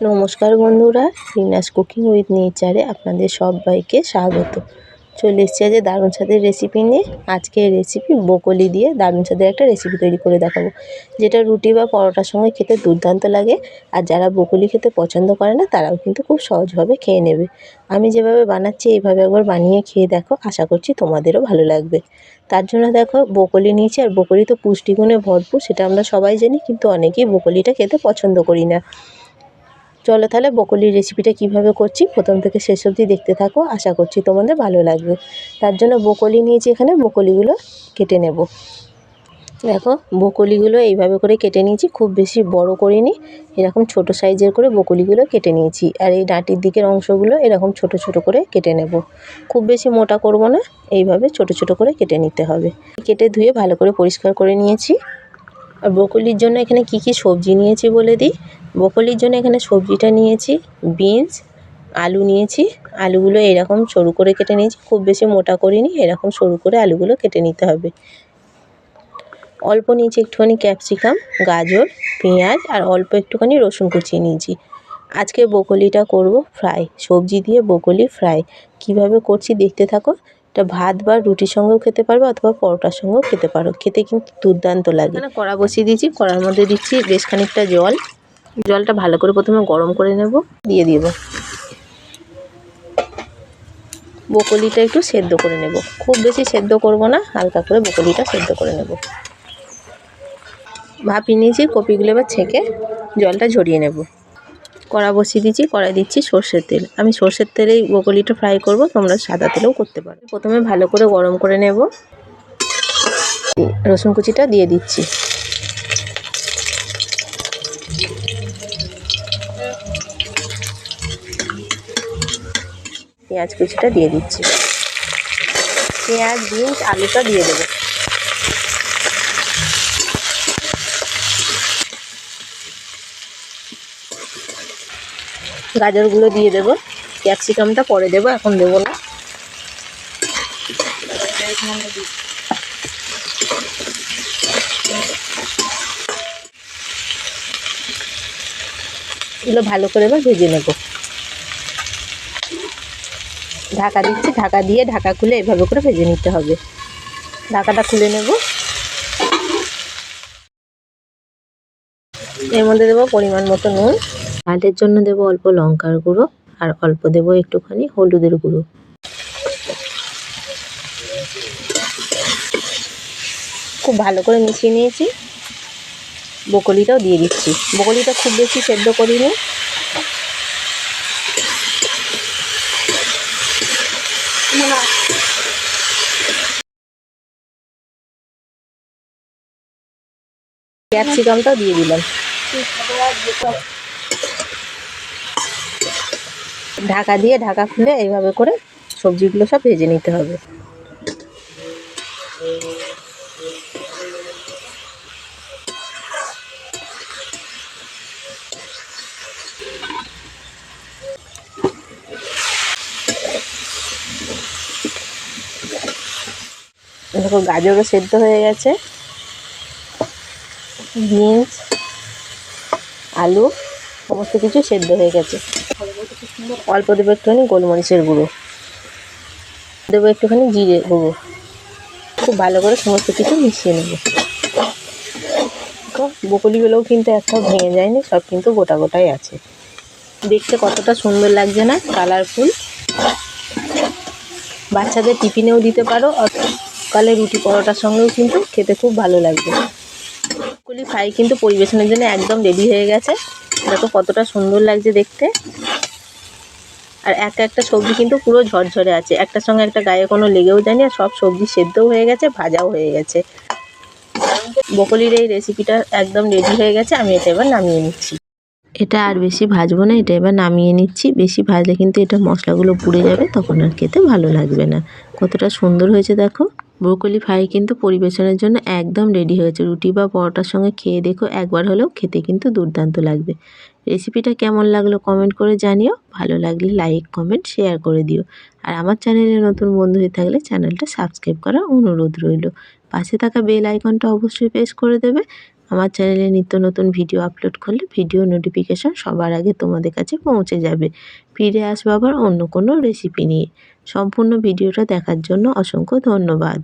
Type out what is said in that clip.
নমস্কার বন্ধুরা Rina's cooking with নেচারে আপনাদের সবাইকে স্বাগত। চলে এসেছি আজ দারুণ স্বাদের রেসিপি নিয়ে। আজকে রেসিপি বকলি দিয়ে দারুণ স্বাদের একটা রেসিপি তৈরি করে দেখাবো। যেটা রুটি বা পরোটার সঙ্গে খেতে দুর্দান্ত লাগে। আর যারা বকলি খেতে পছন্দ করে না, তারাও কিন্তু খুব সহজভাবে খেয়ে নেবে। আমি যেভাবে বানাচ্ছি, এইভাবে একবার বানিয়ে খেয়ে দেখো। আশা করছি তোমাদেরও ভালো লাগবে। তার জন্য দেখো বকলি নিয়েছি। আর বকলি তো পুষ্টিগুণে ভরপুর, সেটা আমরা সবাই জানি। কিন্তু অনেকেই বকলিটা খেতে পছন্দ করি না। চলো তাহলে বকলির রেসিপিটা কীভাবে করছি, প্রথম থেকে শেষ অবধি দেখতে থাকো, আশা করছি তোমাদের ভালো লাগবে। তার জন্য বকলি নিয়েছি এখানে, বকলিগুলো কেটে নেব। দেখো, বকলিগুলো এইভাবে করে কেটে নিয়েছি, খুব বেশি বড় করিনি, এরকম ছোট সাইজের করে বকলিগুলো কেটে নিয়েছি। আর এই ডাঁটির দিকের অংশগুলো এরকম ছোট ছোট করে কেটে নেব। খুব বেশি মোটা করব না, এইভাবে ছোট ছোট করে কেটে নিতে হবে। কেটে ধুয়ে ভালো করে পরিষ্কার করে নিয়েছি। আর ব্রোকলির জন্য এখানে কি কি সবজি নিয়েছি বলে দিই? ব্রোকলির জন্য এখানে সবজিটা নিয়েছি, বিনস, আলু নিয়েছি। আলুগুলো এরকম সরু করে কেটে নিয়েছি, খুব বেশি মোটা করিনি, এরকম সরু করে আলুগুলো কেটে নিতে হবে। অল্প নিয়েছি একটুখানি ক্যাপসিকাম, গাজর, পেঁয়াজ আর অল্প একটুখানি রসুন কুচিয়ে নিয়েছি। আজকে বকলিটা করব ফ্রাই, সবজি দিয়ে বকলি ফ্রাই। কীভাবে করছি দেখতে থাকো। এটা ভাত বা রুটির সঙ্গেও খেতে পারবে অথবা পরোটার সঙ্গেও খেতে পারো। খেতে কিন্তু দুর্দান্ত লাগে। কড়া বসিয়ে দিয়েছি, কড়ার মধ্যে দিচ্ছি বেশ খানিকটা জল। জলটা ভালো করে প্রথমে গরম করে নেব দিয়ে দিব। বকলিটা একটু সেদ্ধ করে নেব। খুব বেশি সেদ্ধ করব না, হালকা করে বকলিটা সেদ্ধ করে নেব। ভাপিয়ে নিয়েছি কপিগুলো এবার ছেঁকে জলটা ঝরিয়ে নেব। কড়া বসিয়ে দিচ্ছি কড়াই দিচ্ছি সর্ষের তেল। আমি সর্ষের তেলেই বকলিটা ফ্রাই করব, তোমরা সাদা তেলেও করতে পারো। প্রথমে ভালো করে গরম করে নেব। রসুন কুচিটা দিয়ে দিচ্ছি। পেঁয়াজ কুচিটা দিয়ে দিচ্ছি। পেঁয়াজ, বিনস, আলুটা দিয়ে দেবো। গাজরগুলো দিয়ে দেবো। ক্যাপসিকামটা পরে দেবো, এখন দেবো না। এগুলো ভালো করে এবার ভেজে নেব। ঢাকা দিচ্ছি, ঢাকা দিয়ে ঢাকা খুলে এভাবে করে ভেজে নিতে হবে। ঢাকাটা খুলে নেব। এর মধ্যে দেবো পরিমাণ মতো নুন। ঝালের জন্য দেবো অল্প লঙ্কার গুঁড়ো আর অল্প দেবো একটুখানি হলুদের গুঁড়ো। খুব ভালো করে মিশিয়ে নিয়েছি। বকলিটাও দিয়ে দিচ্ছি। বকলিটা খুব বেশি সেদ্ধ করিনি। ক্যাপসিকামটাও দিয়ে দিলাম। ঢাকা দিয়ে ঢাকা খুলে এইভাবে করে সবজিগুলো সব ভেজে নিতে হবে। দেখো গাজরও সেদ্ধ হয়ে গেছে। বিনস, আলু, সমস্ত কিছু সেদ্ধ হয়ে গেছে। অল্প দেবো একটুখানি গোলমরিচের গুঁড়ো। দেবো একটুখানি জিরে গুঁড়ো। খুব ভালো করে সমস্ত কিছু মিশিয়ে নেব। বকুলিগুলোও কিন্তু একটাও ভেঙে যায়নি, সব কিন্তু গোটা গোটাই আছে। দেখতে কতটা সুন্দর লাগছে না, কালারফুল। বাচ্চাদের টিফিনেও দিতে পারো সকালে রুটি পরোটার সঙ্গেও কিন্তু খেতে খুব ভালো লাগবে। বকুলি ফ্রাই কিন্তু পরিবেশনের জন্য একদম রেডি হয়ে গেছে। দেখো কতটা সুন্দর লাগছে দেখতে। আর একটা একটা সবজি কিন্তু পুরো ঝরঝরে আছে। একটার সঙ্গে একটা গায়ে কোনো লেগেও যায়নি আর সব সবজি সেদ্ধও হয়ে গেছে, ভাজাও হয়ে গেছে। বকলির এই রেসিপিটা একদম রেডি হয়ে গেছে, আমি এটা এবার নামিয়ে নিচ্ছি। এটা আর বেশি ভাজবো না, এটা এবার নামিয়ে নিচ্ছি। বেশি ভাজলে কিন্তু এটা মশলাগুলো পুড়ে যাবে, তখন আর খেতে ভালো লাগবে না। কতটা সুন্দর হয়েছে দেখো। ব্রোকলি ফ্রাই কিন্তু পরিবেশনের জন্য একদম রেডি হয়েছে। রুটি বা পরোটার সঙ্গে খেয়ে দেখো, একবার হলেও খেতে কিন্তু দুর্দান্ত লাগবে। রেসিপিটা কেমন লাগল কমেন্ট করে জানিও, ভালো লাগলে লাইক, কমেন্ট, শেয়ার করে দিও। আর আমার চ্যানেলে নতুন বন্ধু হয়ে থাকলে চ্যানেলটা সাবস্ক্রাইব করার অনুরোধ রইল। পাশে থাকা বেল আইকনটা অবশ্যই প্রেস করে দেবে। আমার চ্যানেলে নিত্য নতুন ভিডিও আপলোড করলে ভিডিও নোটিফিকেশান সবার আগে তোমাদের কাছে পৌঁছে যাবে। ফিরে আসব আবার অন্য কোনো রেসিপি নিয়ে। সম্পূর্ণ ভিডিওটা দেখার জন্য অসংখ্য ধন্যবাদ।